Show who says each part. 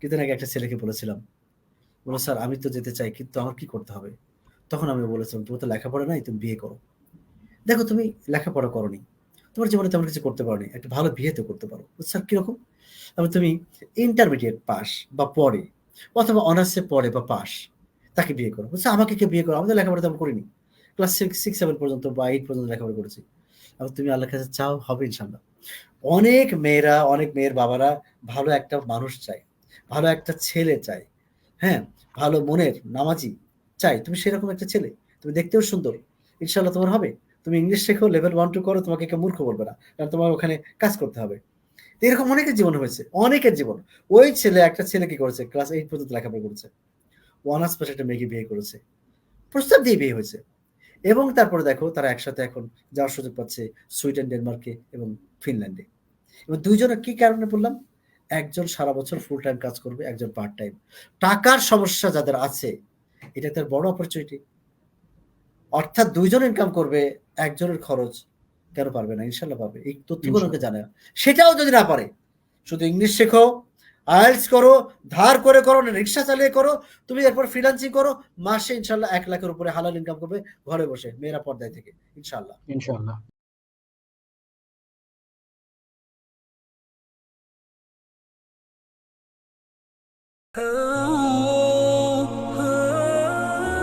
Speaker 1: কিছুদিন আগে একটা ছেলেকে বলেছিলাম। বলো স্যার, আমি তো যেতে চাই, কিন্তু আমার কি করতে হবে? তখন আমি বলেছিলাম, তুমি তো লেখাপড়া নাই, তুমি বিয়ে করো। দেখো, তুমি লেখাপড়া করনি। তোমার জীবনে তেমন কিছু করতে পারোনি। একটা ভালো বিয়ে তো করতে পারো। স্যার, কীরকম? আমি, তুমি ইন্টারমিডিয়েট পাস বা পড়ে অথবা অনার্সে পড়ে বা পাস তাকে বিয়ে করো। বলছে, আমাকে কে বিয়ে করো? আমাদের লেখাপড়া তেমন করিনি। ক্লাস সিক্স সিক্স সেভেন পর্যন্ত বা এইট পর্যন্ত লেখাপড়া করেছি। এবং তুমি আল্লাহর কাছে চাও, হবে ইনশাল্লাহ অনেক মেয়েরা, অনেক মেয়ের বাবারা ভালো একটা মানুষ চায়। ভালো একটা ছেলে চায় হ্যাঁ ভালো মনের নামাজি চাই। তুমি সেরকম একটা ছেলে। তুমি দেখতেও সুন্দর। ইনশাল্লাহ তোমার হবে। তুমি ইংলিশ শেখো, লেভেল ওয়ান, টু করো, তোমাকে কেউ মূর্খ বলবে না। কারণ তোমার ওখানে কাজ করতে হবে। এরকম অনেকের জীবন হয়েছে। অনেকের জীবন। ওই ছেলে একটা ছেলে কি করেছে? ক্লাস এইট পর্যন্ত লেখাপড়া করেছে। অনার্স পাশে একটা মেয়েকে বিয়ে করেছে। প্রস্তাব দিয়ে বিয়ে হয়েছে। এবং তারপরে দেখো, তারা একসাথে এখন যাওয়ার সুযোগ পাচ্ছে সুইডেন, ডেনমার্কে এবং ফিনল্যান্ডে। এবং দুইজনের কি কারণে বললাম? একজন সারা বছর ফুল টাইম কাজ করবে একজন পার্ট টাইম টাকার সমস্যা যাদের আছে এটা তার বড় অপরচুনিটি অর্থাৎ দুইজন ইনকাম করবে একজনের খরচ কেন পারবে না? ইনশাল্লাহ পারবে। এই তথ্যগুলো ওকে জানা। সেটাও যদি না পারে শুধু ইংলিশ শেখো আইএলস করো ধার করে করো না রিক্সা চালিয়ে করো তুমি এরপর ফ্রিল্যান্সিং করো মাসে ইনশাল্লাহ এক লাখের উপরে হালাল ইনকাম করবে ঘরে বসে মেয়েরা পর্দায় থেকে। ইনশাল্লাহ
Speaker 2: ইনশাআল্লাহ।
Speaker 3: 啊